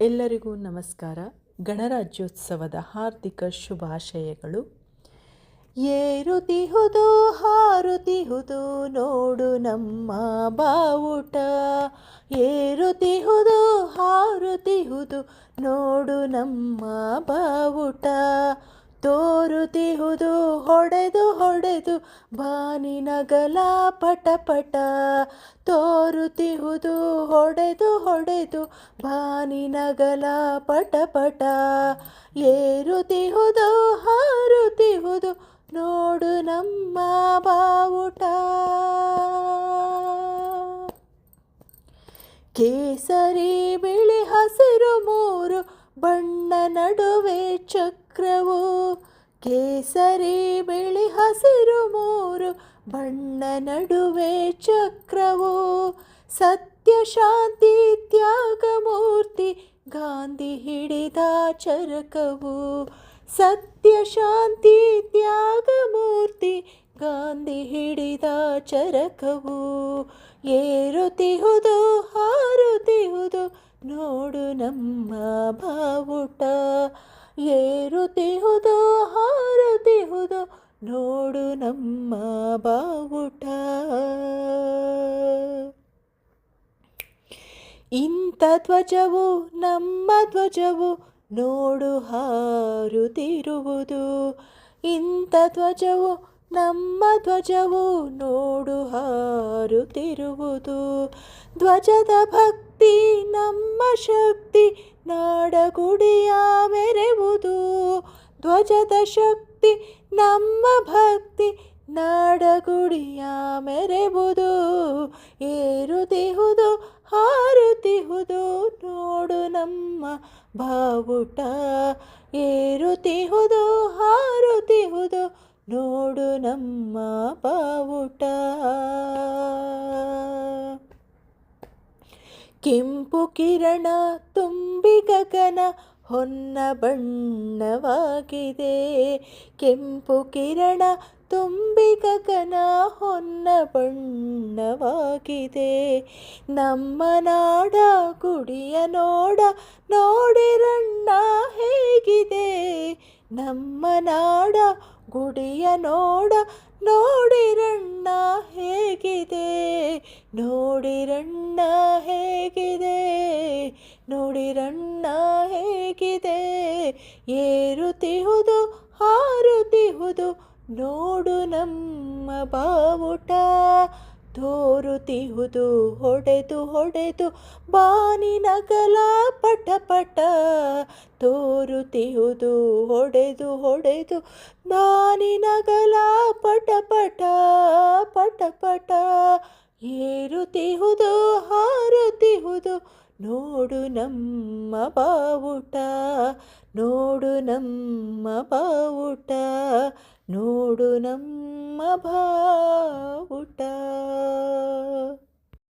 ಎಲ್ಲರಿಗೂ ನಮಸ್ಕಾರ. ಗಣರಾಜ್ಯೋತ್ಸವದ ಹಾರ್ದಿಕ ಶುಭಾಶಯಗಳು. ಏರುತಿಹುದು, ಹಾರುತಿಹುದು, ನೋಡು ನಮ್ಮ ಬಾವುಟ. ಏರುತಿಹುದು, ಹಾರುತಿಹುದು, ನೋಡು ನಮ್ಮ ಬಾವುಟ. ತೋರುತಿಹುದು, ಹೊಡೆದು ಹೊಡೆದು ಬಾನಿನಗಲ ಪಟ ಪಟ. ತೋರುತಿಹುದು, ಹೊಡೆದು ಹೊಡೆದು ಬಾನಿನಗಲ ಪಟ ಪಟ. ಏರುತಿಹುದು, ಹಾರುತಿಹುದು, ನೋಡು ನಮ್ಮ ಬಾವುಟ. ಕೇಸರಿ ಬಿಳಿ ಬಣ್ಣ ನಡುವೆ ಚಕ್ರವು, ಕೇಸರಿ ಬಿಳಿ ಹಸಿರು ಮೂರು, ಬಣ್ಣ ನಡುವೆ ಚಕ್ರವು, ಸತ್ಯ, ಶಾಂತಿ, ತ್ಯಾಗ, ಮೂರ್ತಿ, ಗಾಂಧಿ ಹಿಡಿದ ಚರಕವು, ಸತ್ಯ, ಶಾಂತಿ, ತ್ಯಾಗ, ಮೂರ್ತಿ, ಗಾಂಧಿ ಹಿಡಿದ ಚರಕವು, ಏರುತಿಹುದು ನಮ್ಮ ಬಾವುಟ ಏರುತಿಹುದು ಹಾರುತಿಹುದು ನೋಡು ನಮ್ಮ ಬಾವುಟ. ಇಂಥ ಧ್ವಜವು, ನಮ್ಮ ಧ್ವಜವು, ನೋಡು ಹಾರುತ್ತಿರುವುದು ಇಂಥ ಧ್ವಜವು, ನಮ್ಮ ಧ್ವಜವು, ನೋಡು ಹಾರುತ್ತಿರುವುದು ಧ್ವಜದ ಭಕ್ತಿ ನಮ್ಮ ಶಕ್ತಿ ನಾಡಗುಡಿಯ ಮೆರೆವುದು ಧ್ವಜದ ಶಕ್ತಿ, ನಮ್ಮ ಭಕ್ತಿ ನಾಡಗುಡಿಯ ಮೆರೆವುದು ಏರುತಿಹುದು, ಹಾರುತಿಹುದು, ನೋಡು ನಮ್ಮ ಬಾವುಟ. ಏರುತಿಹುದು, ಹಾರುತಿಹುದು, ನೋಡು ನಮ್ಮ ಬಾವುಟ. ಕೆಂಪು ಕಿರಣ ತುಂಬಿ ಗಗನ ಹೊನ್ನ ಬಣ್ಣವಾಗಿದೆ. ಕೆಂಪು ಕಿರಣ ತುಂಬಿ ಗಗನ ಹೊನ್ನ ಬಣ್ಣವಾಗಿದೆ. ನಮ್ಮ ನಾಡ ಗುಡಿಯ ನೋಡ ನೋಡಿರಣ್ಣ ಹೇಗಿದೆ. ನಮ್ಮ ನಾಡ ಗುಡಿಯ ನೋಡ ನೋಡಿರಣ್ಣ ಹೇಗಿದೆ. ನೋಡಿರಣ್ಣ ಹೇಗಿದೆ ನೋಡಿರಣ್ಣ ಹೇಗಿದೆ, ಏರುತಿಹುದು, ಹಾರುತಿಹುದು, ನೋಡು ನಮ್ಮ ಬಾವುಟ, ತೋರುತಿಹುದು, ಹೊಡೆದು ಹೊಡೆದು ಬಾನಿನಗಲ ಪಟ ಪಟ, ತೋರುತಿಹುದು, ಹೊಡೆದು ಹೊಡೆದು ಬಾನಿನಗಲ ಪಟ ಏರುತಿಹುದು ಹಾರುತಿಹುದು ನೋಡು ನಮ್ಮ ಬಾವುಟ ನೋಡು ನಮ್ಮ ಬಾವುಟ ನೋಡು ನಮ್ಮ ಬಾವುಟ